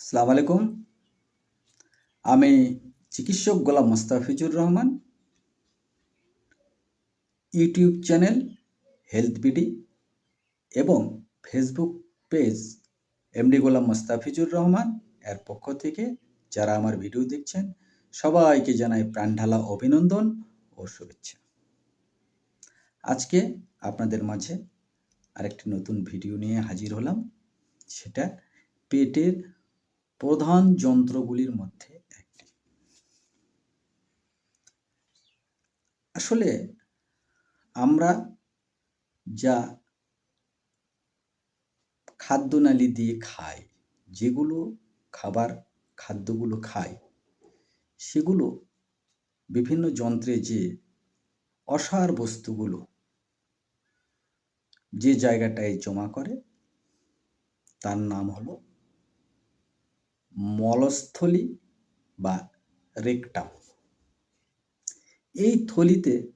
সালাম আলাইকুম। আমি চিকিৎসক Golam Mostafizur Rahman. YouTube channel health BD এবং Facebook page MD Golam Mostafizur Rahman এর পক্ষ থেকে যারা আমার ভিডিও দেখছেন, সবাইকে জানাই প্রাণঢালা অভিনন্দন ও শুভেচ্ছা। আজকে আপনাদের মাঝে আরেকটি নতুন ভিডিও নিয়ে হাজির হলাম। সেটা পেটের প্রধান যন্ত্রগুলির মধ্যে একটি। আসলে আমরা যা খাদ্যনালী দিয়ে খাই, যেগুলো খাবার খাদ্যগুলো খাই, সেগুলো বিভিন্ন যন্ত্রে যে অসার বস্তুগুলো যে জায়গাটায় জমা করে, তার নাম হলো মলস্থলী বা রেকটাম এই থলিতে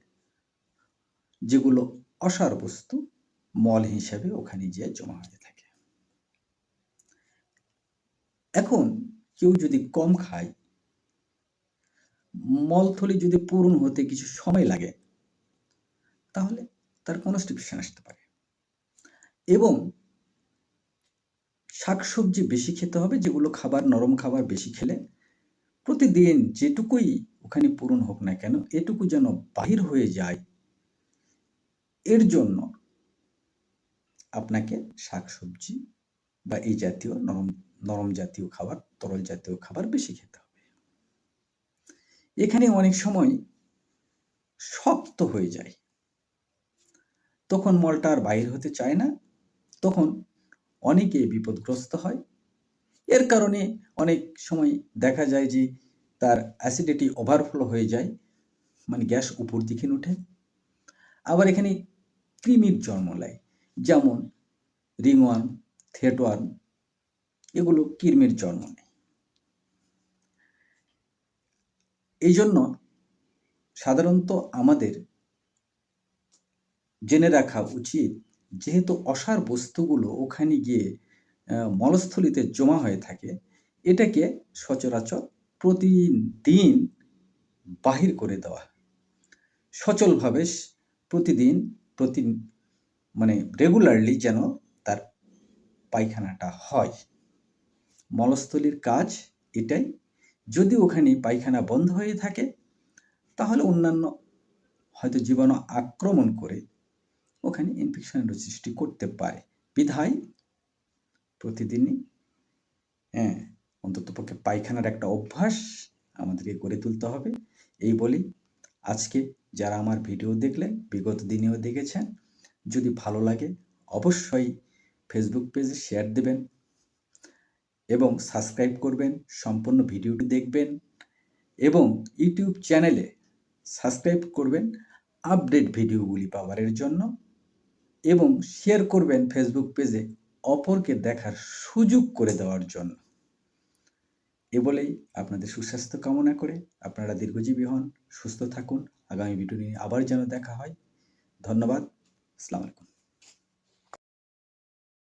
যেগুলো অসার বস্তু, মল হিসাবে ওখানে গিয়ে জমা হয়ে থাকে। এখন কেউ যদি কম খায়, মলথলি যদি পূরণ হতে কিছু সময় লাগে, তাহলে তার কনস্টিপেশন আসতে পারে। এবং শাকসবজি বেশি খেতে হবে, যেগুলো খাবার, নরম খাবার বেশি খেলে প্রতিদিন যেটুকুই ওখানে পূরণ হোক না কেন, এটুকু যেন বাহির হয়ে যায়। এর জন্য আপনাকে শাকসবজি বা এই জাতীয় নরম নরম জাতীয় খাবার, তরল জাতীয় খাবার বেশি খেতে হবে। এখানে অনেক সময় শক্ত হয়ে যায়। তখন মলটা আর বাইর হতে চায় না, তখন অনেকে বিপদগ্রস্ত হয়। এর কারণে অনেক সময় দেখা যায় যে তার অ্যাসিডিটি ওভারফ্লো হয়ে যায় মানে গ্যাস উপর দিকে উঠে আবার এখানে কৃমির জন্ম নেয়, যেমন রিংওয়ার্ম থেটওয়ার্ম এগুলো কৃমির জন্ম নেয়। এই জন্য সাধারণত আমাদের জেনে রাখা উচিত যেহেতু অসার বস্তুগুলো ওখানে গিয়ে মলস্থলিতে জমা হয়ে থাকে, এটাকে সচরাচর প্রতিদিন বাহির করে দেওয়া সচলভাবে প্রতিদিন, প্রতি মানে রেগুলারলি যেন তার পায়খানাটা হয়। মলস্থলীর কাজ এটাই। যদি ওখানে পায়খানা বন্ধ হয়ে থাকে, তাহলে অন্যান্য হয়তো জীবাণু আক্রমণ করে ওখানে ইনফেকশনের সৃষ্টি করতে পারে। বিধায় প্রতিদিনই হ্যাঁ অন্তত পক্ষে পায়খানার একটা অভ্যাস আমাদেরকে গড়ে তুলতে হবে। এই বলি আজকে যারা আমার ভিডিও দেখলেন বিগত দিনেও দেখেছেন, যদি ভালো লাগে অবশ্যই ফেসবুক পেজে শেয়ার দেবেন এবং সাবস্ক্রাইব করবেন, সম্পূর্ণ ভিডিওটি দেখবেন এবং ইউটিউব চ্যানেলে সাবস্ক্রাইব করবেন আপডেট ভিডিওগুলি পাওয়ারের জন্য। এবং শেয়ার করবেন ফেসবুক পেজে অপরকে দেখার সুযোগ করে দেওয়ার জন্য। এ বলেই আপনাদের সুস্বাস্থ্য কামনা করে আপনারা দীর্ঘজীবী হন, সুস্থ থাকুন। আগামী ভিডিও নিয়ে আবার যেন দেখা হয়। ধন্যবাদ। আসসালামু আলাইকুম।